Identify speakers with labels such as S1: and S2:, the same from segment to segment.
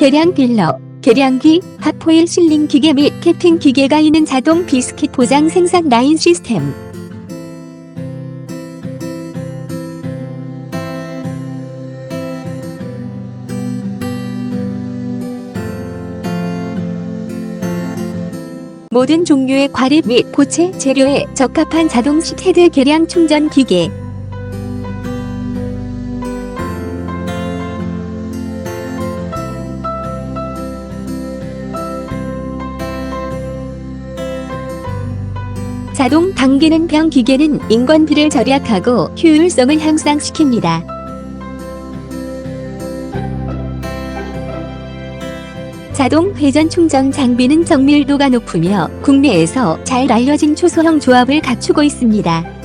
S1: 계량 빌러, 계량기, 핫포일 실링 기계 및 캐핑 기계가 있는 자동 비스킷 포장 생산 라인 시스템. 모든 종류의 과립 및 보채 재료에 적합한 자동식 헤드 계량 충전 기계. 자동 당기는 병 기계는 인건비를 절약하고 효율성을 향상시킵니다. 자동 회전 충전 장비는 정밀도가 높으며 국내에서 잘 알려진 초소형 조합을 갖추고 있습니다.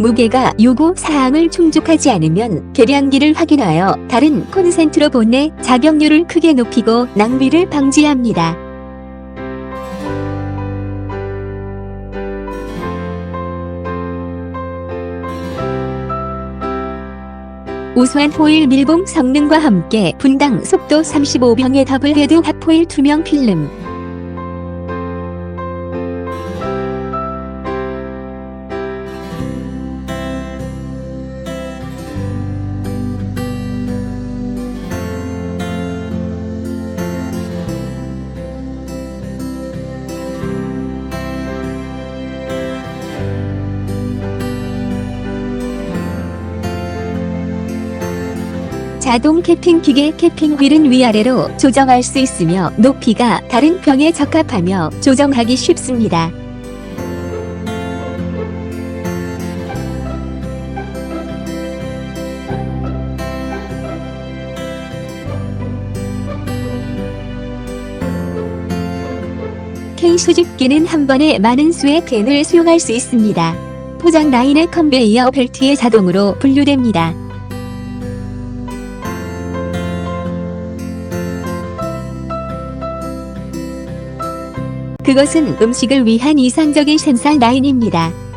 S1: 무게가 요구 사항을 충족하지 않으면 계량기를 확인하여 다른 콘센트로 보내 자격률을 크게 높이고 낭비를 방지합니다. 우수한 호일 밀봉 성능과 함께 분당 속도 35병의 더블 헤드 핫포일 투명 필름 자동 캐핑 기계 캐핑 휠은 위아래로 조정할 수 있으며 높이가 다른 병에 적합하며 조정하기 쉽습니다. 수집기는 한 번에 많은 수의 캔을 수용할 수 있습니다. 포장 라인의 컨베이어 벨트에 자동으로 분류됩니다. 그것은 음식을 위한 이상적인 생산 라인입니다.